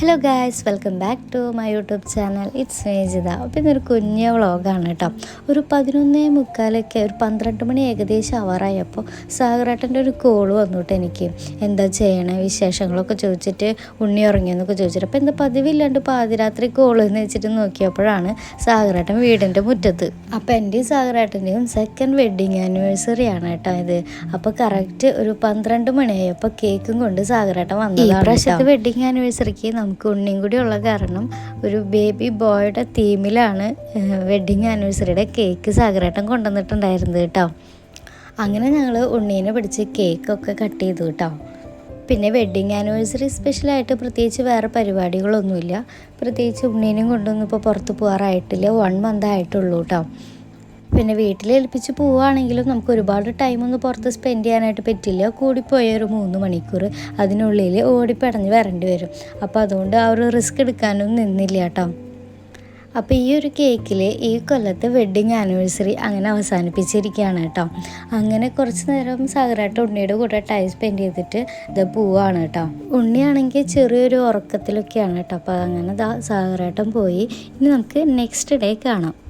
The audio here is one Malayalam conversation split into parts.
Hello guys welcome back to my YouTube channel it's Mejitha അപ്പോൾ ഇന്നൊരു കുഞ്ഞ വ്ളോഗാണ് കേട്ടോ. ഒരു പതിനൊന്നേ മുക്കാലൊക്കെ ഒരു പന്ത്രണ്ട് മണി ഏകദേശം അവറായപ്പോൾ സാഗറേട്ടന്റെ ഒരു കോൾ വന്നു കേട്ടോ എനിക്ക്. എന്താ ചെയ്യണേ? വിശേഷങ്ങളൊക്കെ ചോദിച്ചിട്ട് ഉണ്ണി ഉറങ്ങിയെന്നൊക്കെ ചോദിച്ചിട്ട്. അപ്പോൾ എന്താ പതിവില്ലാണ്ട് പാതിരാത്രി കോൾ എന്ന് വെച്ചിട്ട് നോക്കിയപ്പോഴാണ് സാഗറേട്ടൻ വീടിന്റെ മുറ്റത്ത്. അപ്പോൾ എന്റെയും സാഗറേട്ടന്റെയും സെക്കൻഡ് വെഡ്ഡിങ് ആനിവേഴ്സറി ആണ് കേട്ടോ ഇത്. അപ്പോൾ കറക്റ്റ് ഒരു പന്ത്രണ്ട് മണിയായപ്പോൾ കേക്കും കൊണ്ട് സാഗറേട്ടൻ വന്നതാണ് പ്രാവശ്യത്തെ വെഡ്ഡിങ് ആനിവേഴ്സറിക്ക് നമുക്ക് ഉണ്ണിയും കൂടി ഉള്ള കാരണം ഒരു ബേബി ബോയുടെ തീമിലാണ് വെഡ്ഡിങ് ആനിവേഴ്സറിയുടെ കേക്ക് സാഗരേട്ടൻ കൊണ്ടുവന്നിട്ടുണ്ടായിരുന്നത് കേട്ടോ. അങ്ങനെ ഞങ്ങൾ ഉണ്ണീനെ പിടിച്ച് കേക്കൊക്കെ കട്ട് ചെയ്തു കേട്ടോ. പിന്നെ വെഡ്ഡിങ് ആനിവേഴ്സറി സ്പെഷ്യലായിട്ട് പ്രത്യേകിച്ച് വേറെ പരിപാടികളൊന്നുമില്ല. പ്രത്യേകിച്ച് ഉണ്ണീനെയും കൊണ്ടൊന്നും ഇപ്പോൾ പുറത്ത് പോകാറായിട്ടില്ല. വൺ മന്ത് ആയിട്ടുള്ളൂ കേട്ടോ. പിന്നെ വീട്ടിൽ ഏൽപ്പിച്ച് പോവുകയാണെങ്കിലും നമുക്ക് ഒരുപാട് ടൈമൊന്നും പുറത്ത് സ്പെൻഡ് ചെയ്യാനായിട്ട് പറ്റില്ല. കൂടിപ്പോയ ഒരു മൂന്ന് മണിക്കൂർ അതിനുള്ളിൽ ഓടിപ്പടഞ്ഞ് വരേണ്ടി വരും. അപ്പോൾ അതുകൊണ്ട് ആ ഒരു റിസ്ക് എടുക്കാനൊന്നും നിന്നില്ല കേട്ടോ. അപ്പോൾ ഈ ഒരു കേക്കിൽ ഈ കൊല്ലത്തെ വെഡ്ഡിങ് ആനിവേഴ്സറി അങ്ങനെ അവസാനിപ്പിച്ചിരിക്കുകയാണ് കേട്ടോ. അങ്ങനെ കുറച്ച് നേരം സാഗരാട്ട ഉണ്ണിയുടെ കൂടെ ടൈം സ്പെൻഡ് ചെയ്തിട്ട് ഇത് പോവാണ് കേട്ടോ. ഉണ്ണിയാണെങ്കിൽ ചെറിയൊരു ഉറക്കത്തിലൊക്കെയാണ് കേട്ടോ. അപ്പോൾ അങ്ങനെ സാഗരാട്ടം പോയി. ഇനി നമുക്ക് നെക്സ്റ്റ് ഡേ കാണാം.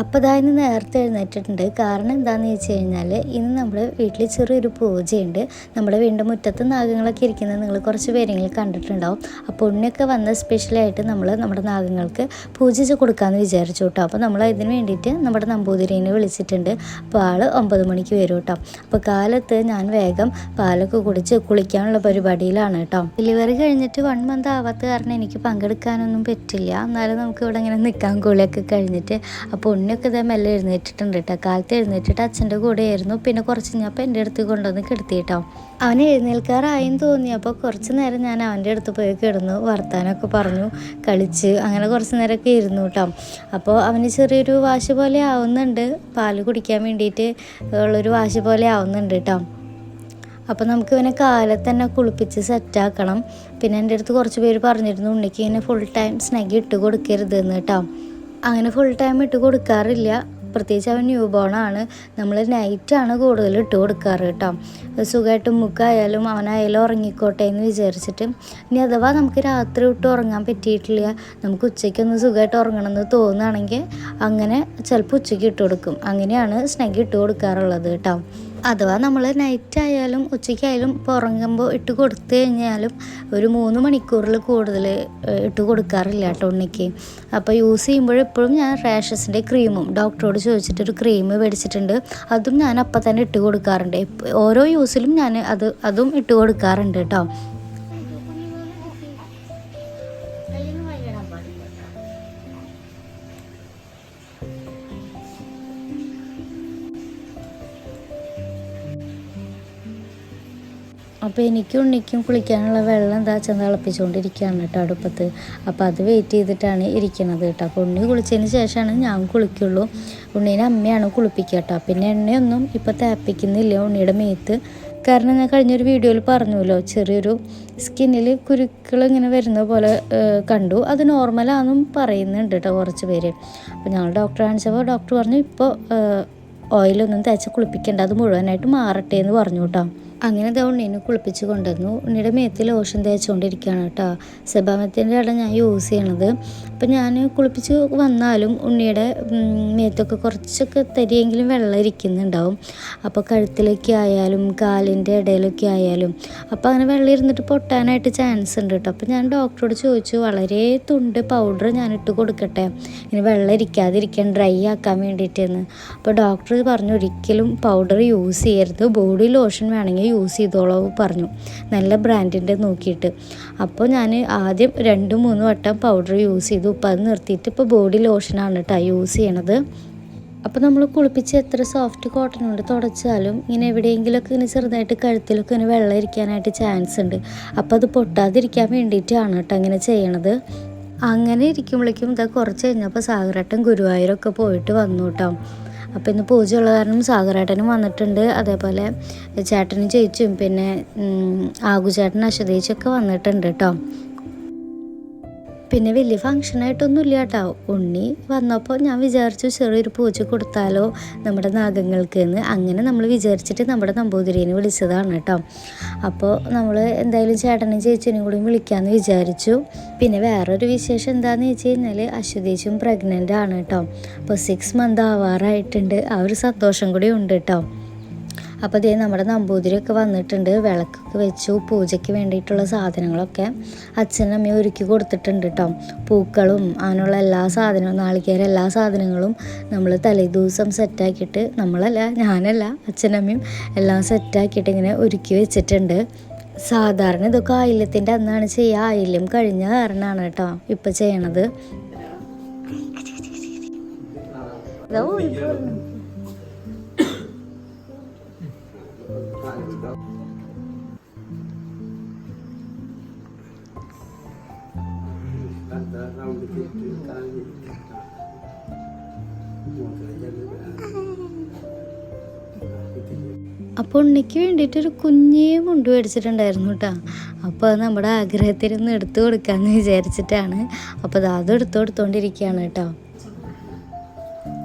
അപ്പോൾ ഇതാ ഇന്ന് നേരത്തെ എഴുന്നേറ്റിട്ടുണ്ട്. കാരണം എന്താണെന്ന് വെച്ച് കഴിഞ്ഞാൽ ഇന്ന് നമ്മൾ വീട്ടിൽ ചെറിയൊരു പൂജയുണ്ട്. നമ്മുടെ വീടിന്റെ മുറ്റത്ത് നാഗങ്ങളൊക്കെ ഇരിക്കുന്നത് നിങ്ങൾ കുറച്ച് പേരെങ്കിലും കണ്ടിട്ടുണ്ടാവും. അപ്പോൾ ഉണ്ണിയൊക്കെ വന്ന സ്പെഷ്യലായിട്ട് നമ്മൾ നമ്മുടെ നാഗങ്ങൾക്ക് പൂജിച്ച് കൊടുക്കാമെന്ന് വിചാരിച്ചു കേട്ടോ. അപ്പോൾ നമ്മൾ ഇതിന് വേണ്ടിയിട്ട് നമ്മുടെ നമ്പൂതിരീനെ വിളിച്ചിട്ടുണ്ട്. അപ്പോൾ ആൾ ഒമ്പത് മണിക്ക് വരും കേട്ടോ. അപ്പോൾ കാലത്ത് ഞാൻ വേഗം പാലൊക്കെ കുടിച്ച് കുളിക്കാനുള്ള പരിപാടിയിലാണ് കേട്ടോ. ഡെലിവറി കഴിഞ്ഞിട്ട് വൺ മന്ത് ആവാത്ത കാരണം എനിക്ക് പങ്കെടുക്കാനൊന്നും പറ്റില്ല. എന്നാലും നമുക്ക് ഇവിടെ ഇങ്ങനെ നിൽക്കാൻ കൂളിയൊക്കെ കഴിഞ്ഞിട്ട് അപ്പോൾ ഉണ്ണിയൊക്കെ ഇതേ മെല്ലെ എഴുന്നേറ്റിട്ടുണ്ട് കേട്ടോ കാലത്ത് എഴുന്നേറ്റിട്ട് അച്ഛന്റെ കൂടെ ആയിരുന്നു പിന്നെ കുറച്ച് കഴിഞ്ഞപ്പോൾ എന്റെ അടുത്ത് കൊണ്ടുവന്ന് കിടത്തി കേട്ടോ അവൻ എഴുന്നേൽക്കാറായെന്ന് തോന്നിയപ്പോൾ കുറച്ച് നേരം ഞാൻ അവന്റെ അടുത്ത് പോയി കിടന്നു. വർത്താനമൊക്കെ പറഞ്ഞു. കളിച്ച് അങ്ങനെ കുറച്ച് നേരമൊക്കെ ഇരുന്നു കേട്ടോ അപ്പോൾ അവന് ചെറിയൊരു വാശി പോലെ ആവുന്നുണ്ട്. പാൽ കുടിക്കാൻ വേണ്ടിയിട്ട് ഉള്ളൊരു വാശി പോലെ ആവുന്നുണ്ട് കേട്ടോ അപ്പോൾ നമുക്ക് ഇവനെ കാലത്ത് തന്നെ കുളിപ്പിച്ച് സെറ്റാക്കണം പിന്നെ എന്റെ അടുത്ത് കുറച്ച് പേര് പറഞ്ഞിരുന്നു. ഉണ്ണിക്ക് ഇങ്ങനെ ഫുൾ ടൈം സ്നഗ് ഇട്ട് കൊടുക്കരുത് എന്ന് കേട്ടോ അങ്ങനെ ഫുൾ ടൈം ഇട്ട് കൊടുക്കാറില്ല. പ്രത്യേകിച്ച് അവൻ ന്യൂ ബോണാണ് നമ്മൾ നൈറ്റാണ് കൂടുതൽ ഇട്ട് കൊടുക്കാറ് കേട്ടോ സുഖമായിട്ട് മുക്കായാലും അവനായാലും ഉറങ്ങിക്കോട്ടെ എന്ന് വിചാരിച്ചിട്ട്. ഇനി അഥവാ നമുക്ക് രാത്രി വിട്ട് ഉറങ്ങാൻ പറ്റിയിട്ടില്ല നമുക്ക് ഉച്ചയ്ക്കൊന്ന് സുഖമായിട്ട് ഉറങ്ങണമെന്ന് തോന്നുകയാണെങ്കിൽ അങ്ങനെ ചിലപ്പോൾ ഉച്ചയ്ക്ക് ഇട്ട് കൊടുക്കും. അങ്ങനെയാണ് സ്നഗ് ഇട്ട് കൊടുക്കാറുള്ളത് കേട്ടോ അഥവാ നമ്മൾ നൈറ്റ് ആയാലും ഉച്ചയ്ക്കായാലും ഇപ്പോൾ ഉറങ്ങുമ്പോൾ ഇട്ട് കൊടുത്തു കഴിഞ്ഞാലും ഒരു മൂന്ന് മണിക്കൂറിൽ കൂടുതൽ ഇട്ട് കൊടുക്കാറില്ല കേട്ടോ ഉണ്ണിക്ക്. അപ്പോൾ യൂസ് ചെയ്യുമ്പോൾ എപ്പോഴും ഞാൻ റാഷസിന്റെ ക്രീമും ഡോക്ടറോട് ചോദിച്ചിട്ടൊരു ക്രീം മേടിച്ചിട്ടുണ്ട്. അതും ഞാൻ അപ്പം തന്നെ ഇട്ട് കൊടുക്കാറുണ്ട്. ഓരോ യൂസിലും ഞാൻ അത് അതും ഇട്ട് കൊടുക്കാറുണ്ട് കേട്ടോ. അപ്പോൾ എനിക്കും ഉണ്ണിക്കും കുളിക്കാനുള്ള വെള്ളം എന്താ വെച്ചാൽ തിളപ്പിച്ചുകൊണ്ടിരിക്കുകയാണ് കേട്ടോ അടുപ്പത്ത്. അപ്പോൾ അത് വെയിറ്റ് ചെയ്തിട്ടാണ് ഇരിക്കുന്നത് കേട്ടോ. അപ്പോൾ ഉണ്ണി കുളിച്ചതിന് ശേഷമാണ് ഞാൻ കുളിക്കുള്ളൂ. ഉണ്ണീനെ അമ്മയാണ് കുളിപ്പിക്കുക കേട്ടോ. പിന്നെ എണ്ണയൊന്നും ഇപ്പോൾ തേപ്പിക്കുന്നില്ല ഉണ്ണിയുടെ മേത്ത്. കാരണം ഞാൻ കഴിഞ്ഞൊരു വീഡിയോയിൽ പറഞ്ഞല്ലോ ചെറിയൊരു സ്കിന്നിൽ കുരുക്കൾ ഇങ്ങനെ വരുന്ന പോലെ കണ്ടു. അത് നോർമലാണെന്നും പറയുന്നുണ്ട് കേട്ടോ കുറച്ച് പേര്. അപ്പോൾ ഞങ്ങൾ ഡോക്ടറെ കാണിച്ചപ്പോൾ ഡോക്ടർ പറഞ്ഞു ഇപ്പോൾ ഓയിലൊന്നും തേച്ച് കുളിപ്പിക്കേണ്ട. അത് മുഴുവനായിട്ട് മാറട്ടെ എന്ന് പറഞ്ഞു കേട്ടോ. അങ്ങനെ അത് ഉണ്ണീനെ കുളിപ്പിച്ച് കൊണ്ടുവന്നു. ഉണ്ണിയുടെ മേത്തിൽ ലോഷൻ തേച്ചുകൊണ്ടിരിക്കുകയാണ് കേട്ടോ. സെബാമത്തിന്റെ ഇടം ഞാൻ യൂസ് ചെയ്യണത്. അപ്പം ഞാൻ കുളിപ്പിച്ച് വന്നാലും ഉണ്ണിയുടെ മേത്തൊക്കെ കുറച്ചൊക്കെ തരിയെങ്കിലും വെള്ളം ഇരിക്കുന്നുണ്ടാവും. അപ്പോൾ കഴുത്തിലൊക്കെ ആയാലും കാലിന്റെ ഇടയിലൊക്കെ ആയാലും. അപ്പോൾ അങ്ങനെ വെള്ളം ഇരുന്നിട്ട് പൊട്ടാനായിട്ട് ചാൻസ് ഉണ്ട് കേട്ടോ. അപ്പോൾ ഞാൻ ഡോക്ടറോട് ചോദിച്ചു വളരെ തുണ്ട് പൗഡർ ഞാൻ ഇട്ട് കൊടുക്കട്ടെ? ഇനി വെള്ളം ഇരിക്കാതിരിക്കാൻ ഡ്രൈ ആക്കാൻ വേണ്ടിയിട്ടെന്ന്. അപ്പോൾ ഡോക്ടർ പറഞ്ഞു ഒരിക്കലും പൗഡർ യൂസ് ചെയ്യരുത്. ബോഡി ലോഷൻ വേണമെങ്കിൽ യൂസ് ചെയ്തോളൂ പറഞ്ഞു. നല്ല ബ്രാൻഡിന്റെ നോക്കിയിട്ട്. അപ്പോൾ ഞാൻ ആദ്യം രണ്ട് മൂന്ന് വട്ടം പൗഡർ യൂസ് ചെയ്തു. ഇപ്പോൾ അത് നിർത്തിയിട്ട് ഇപ്പോൾ ബോഡി ലോഷനാണ് കേട്ടോ യൂസ് ചെയ്യണത്. അപ്പോൾ നമ്മൾ കുളിപ്പിച്ച് എത്ര സോഫ്റ്റ് കോട്ടൺ കൊണ്ട് തുടച്ചാലും ഇങ്ങനെ എവിടെയെങ്കിലുമൊക്കെ ഇങ്ങനെ ചെറുതായിട്ട് കഴുത്തിലൊക്കെ ഇങ്ങനെ വെള്ളം ഇരിക്കാനായിട്ട് ചാൻസ് ഉണ്ട്. അപ്പോൾ അത് പൊട്ടാതിരിക്കാൻ വേണ്ടിയിട്ടാണ് കേട്ടോ അങ്ങനെ ചെയ്യണത്. അങ്ങനെ ഇരിക്കുമ്പോഴേക്കും ഇതാ കുറച്ച് കഴിഞ്ഞപ്പോൾ സാഗരട്ടൻ ഗുരുവായൂരൊക്കെ പോയിട്ട് വന്നു കേട്ടോ. അപ്പോൾ ഇന്ന് ഉള്ള കാരണം സാഗരേട്ടനും വന്നിട്ടുണ്ട്. അതേപോലെ ചേട്ടനും ചേച്ചിയും പിന്നെ ആകുചേട്ടൻ അശ്വതേച്ചൊക്കെ വന്നിട്ടുണ്ട് കേട്ടോ പിന്നെ വലിയ ഫങ്ഷനായിട്ടൊന്നുമില്ല കേട്ടോ ഉണ്ണി വന്നപ്പോൾ ഞാൻ വിചാരിച്ചു ചെറിയൊരു പൂജ കൊടുത്താലോ നമ്മുടെ നാഗങ്ങൾക്ക് എന്ന്. അങ്ങനെ നമ്മൾ വിചാരിച്ചിട്ട് നമ്മുടെ നമ്പൂതിരിനെ വിളിച്ചതാണ് കേട്ടോ അപ്പോൾ നമ്മൾ എന്തായാലും ചേട്ടനും ചേച്ചിനും കൂടി വിളിക്കാമെന്ന് വിചാരിച്ചു. പിന്നെ വേറൊരു വിശേഷം എന്താണെന്ന് വെച്ച് കഴിഞ്ഞാൽ അശ്വതീശും പ്രഗ്നന്റ് ആണ് കേട്ടോ അപ്പോൾ സിക്സ് മന്ത് ആവാറായിട്ടുണ്ട്. ആ ഒരു സന്തോഷം കൂടി ഉണ്ട് കേട്ടോ അപ്പോൾ ഇതേ നമ്മുടെ നമ്പൂതിരിയൊക്കെ വന്നിട്ടുണ്ട്. വിളക്കൊക്കെ വെച്ചു പൂജയ്ക്ക് വേണ്ടിയിട്ടുള്ള സാധനങ്ങളൊക്കെ അച്ഛനും അമ്മയും ഒരുക്കി കൊടുത്തിട്ടുണ്ട് കേട്ടോ പൂക്കളും അങ്ങനെയുള്ള എല്ലാ സാധനവും നാളികേര എല്ലാ സാധനങ്ങളും നമ്മൾ തലേദിവസം സെറ്റാക്കിയിട്ട് നമ്മളല്ല ഞാനല്ല അച്ഛനമ്മയും എല്ലാം സെറ്റാക്കിയിട്ട് ഇങ്ങനെ ഒരുക്കി വെച്ചിട്ടുണ്ട്. സാധാരണ ഇതൊക്കെ ആയില്യത്തിന്റെ അന്നാണ് ചെയ്യുക ആയില്യം കഴിഞ്ഞ കാരണമാണ് കേട്ടോ ഇപ്പം ചെയ്യണത്. ഇതാ ഓടിപ്പോ വരുന്നു. അപ്പോൾ ഉണ്ണിക്ക് വേണ്ടിയിട്ട് ഒരു കുഞ്ഞേ മുണ്ട് മേടിച്ചിട്ടുണ്ടായിരുന്നു കേട്ടോ. അപ്പോൾ അത് നമ്മുടെ ആഗ്രഹത്തിൽ ഒന്ന് എടുത്തു കൊടുക്കാമെന്ന് വിചാരിച്ചിട്ടാണ്. അപ്പോൾ അത് അത് എടുത്തു കൊടുത്തോണ്ടിരിക്കുകയാണ് കേട്ടോ.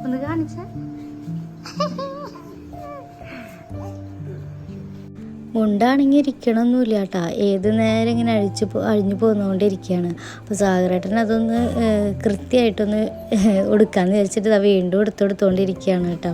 ഒന്ന് കാണിച്ചേ. മുണ്ടാണെങ്കിൽ ഇരിക്കണമൊന്നുമില്ല കേട്ടോ ഏത് നേരം ഇങ്ങനെ അഴിച്ചു അഴിഞ്ഞു പോന്നുകൊണ്ടിരിക്കുകയാണ് അപ്പോൾ സാഗരേട്ടൻ അതൊന്ന് കൃത്യമായിട്ടൊന്ന് എടുക്കാമെന്ന് വിചാരിച്ചിട്ട് വീണ്ടും എടുത്തു കൊടുത്തുകൊണ്ടിരിക്കുകയാണ് കേട്ടോ.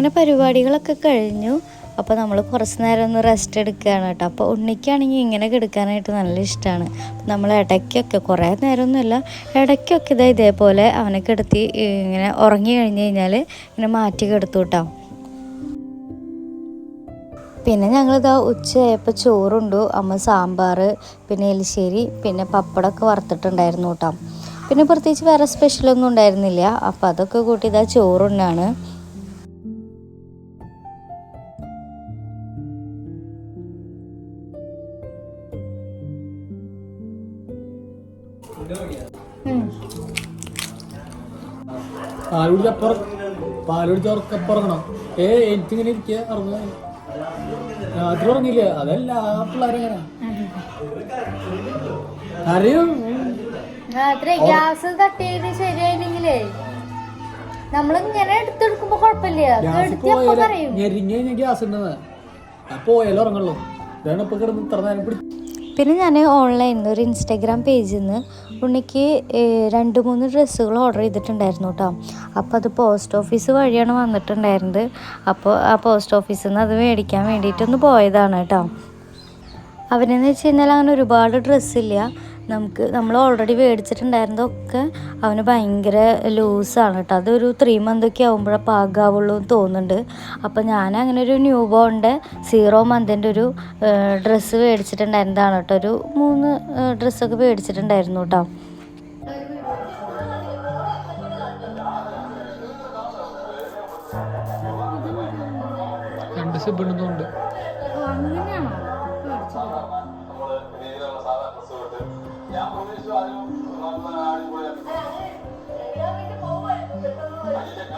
അങ്ങനെ പരിപാടികളൊക്കെ കഴിഞ്ഞു. അപ്പോൾ നമ്മൾ കുറച്ച് നേരം ഒന്ന് റെസ്റ്റ് എടുക്കുകയാണ് കേട്ടോ. അപ്പോൾ ഉണ്ണിക്കാണെങ്കിൽ ഇങ്ങനെ കിടക്കാനായിട്ട് നല്ല ഇഷ്ടമാണ് നമ്മൾ ഇടയ്ക്കൊക്കെ കുറേ നേരമൊന്നുമില്ല ഇടയ്ക്കൊക്കെ ഇതാ ഇതേപോലെ അവനെ കിടത്തി ഇങ്ങനെ ഉറങ്ങി കഴിഞ്ഞ് കഴിഞ്ഞാൽ ഇങ്ങനെ മാറ്റി കിടത്തു കേട്ടോ. പിന്നെ ഞങ്ങളിതാ ഉച്ചയായപ്പോൾ ചോറുണ്ടു അമ്മ സാമ്പാർ പിന്നെ എലിശ്ശേരി പിന്നെ പപ്പടമൊക്കെ വറുത്തിട്ടുണ്ടായിരുന്നു കേട്ടോ. പിന്നെ പ്രത്യേകിച്ച് വേറെ സ്പെഷ്യലൊന്നും ഉണ്ടായിരുന്നില്ല. അപ്പോൾ അതൊക്കെ കൂട്ടി ഇതാ ചോറുണ്ണാണ്. പാൽ കുടിച്ച് അപ്പുറം പാൽ കുടിച്ച് ഉറക്കപ്പുറങ്ങണം ഏ എനിക്കിങ്ങനെ ഇരിക്കുക ഉറങ്ങ രാത്രി ഉറങ്ങില്ല അതല്ല ആ പിള്ളേരെങ്ങനെ അറിയും രാത്രി ഗ്യാസ് കട്ട് ചെയ്ത് ശരിയായില്ലെങ്കിലേ നമ്മളിങ്ങനെ എടുത്തെടുക്കുമ്പോ കുഴപ്പമില്ല. ഗ്യാസ് ഉണ്ടെന്ന്. പോയാലും ഉറങ്ങുള്ളൂ. ഇതാണ് ഇപ്പൊ കിടന്ന് ഇത്ര നേരം പിടി പിന്നെ ഞാൻ ഓൺലൈനിൽ നിന്ന് ഒരു ഇൻസ്റ്റാഗ്രാം പേജിൽ നിന്ന് ഉണ്ണിക്ക് രണ്ട് മൂന്ന് ഡ്രസ്സുകൾ ഓർഡർ ചെയ്തിട്ടുണ്ടായിരുന്നു കേട്ടോ അപ്പോൾ അത് പോസ്റ്റ് ഓഫീസ് വഴിയാണ് വന്നിട്ടുണ്ടായിരുന്നത്. അപ്പോൾ ആ പോസ്റ്റ് ഓഫീസിൽ നിന്ന് അത് മേടിക്കാൻ വേണ്ടിയിട്ടൊന്ന് പോയതാണ് കേട്ടോ അവനെന്ന് വെച്ച് കഴിഞ്ഞാൽ അങ്ങനെ ഒരുപാട് ഡ്രസ്സില്ല നമുക്ക് നമ്മൾ ഓൾറെഡി മേടിച്ചിട്ടുണ്ടായിരുന്നതൊക്കെ അവന് ഭയങ്കര ലൂസാണ് കേട്ടോ. അതൊരു ത്രീ മന്തൊക്കെ ആകുമ്പോഴേ പാകാവുള്ളൂ എന്ന് തോന്നുന്നുണ്ട്. അപ്പോൾ ഞാൻ അങ്ങനെ ഒരു ന്യൂ ബോണിന്റെ സീറോ മന്തിന്റെ ഒരു ഡ്രസ്സ് മേടിച്ചിട്ടുണ്ടായിരുന്നതാണ് കേട്ടോ. ഒരു മൂന്ന് ഡ്രസ്സൊക്കെ മേടിച്ചിട്ടുണ്ടായിരുന്നു കേട്ടോ. രണ്ട്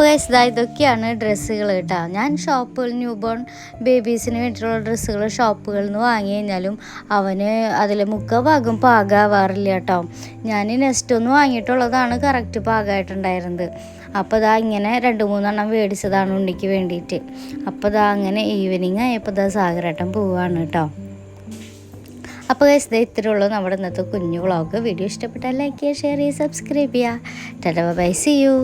അപ്പോൾ ഇതാ ഇതൊക്കെയാണ് ഡ്രസ്സുകൾ കേട്ടോ. ഞാൻ ഷോപ്പുകൾ ന്യൂ ബോൺ ബേബീസിന് വേണ്ടിയിട്ടുള്ള ഡ്രസ്സുകൾ ഷോപ്പുകളിൽ നിന്ന് വാങ്ങി കഴിഞ്ഞാലും അവന് അതിൽ മുക്ക ഭാഗം പാകാവാറില്ല കേട്ടോ. ഞാൻ നെക്സ്റ്റ് ഒന്ന് വാങ്ങിയിട്ടുള്ളതാണ് കറക്റ്റ് പാകമായിട്ടുണ്ടായിരുന്നത് അപ്പോൾ ദാ ഇങ്ങനെ രണ്ട് മൂന്നെണ്ണം മേടിച്ചതാണ് ഉണ്ണിക്ക് വേണ്ടിയിട്ട്. അപ്പോൾ ദാ അങ്ങനെ ഈവനിങ് ആയപ്പോൾ ദാ സാഗരേട്ടൻ പോവാണ് കേട്ടോ. അപ്പോൾ ഗൈസ് ഇതേ ഇത്രയേ ഉള്ളൂ നമ്മുടെ ഇന്നത്തെ കുഞ്ഞു വ്ളോഗ് വീഡിയോ ഇഷ്ടപ്പെട്ടാൽ ലൈക്ക് ചെയ്യുക ഷെയർ ചെയ്യുക സബ്സ്ക്രൈബ് ചെയ്യുക. Tata by see U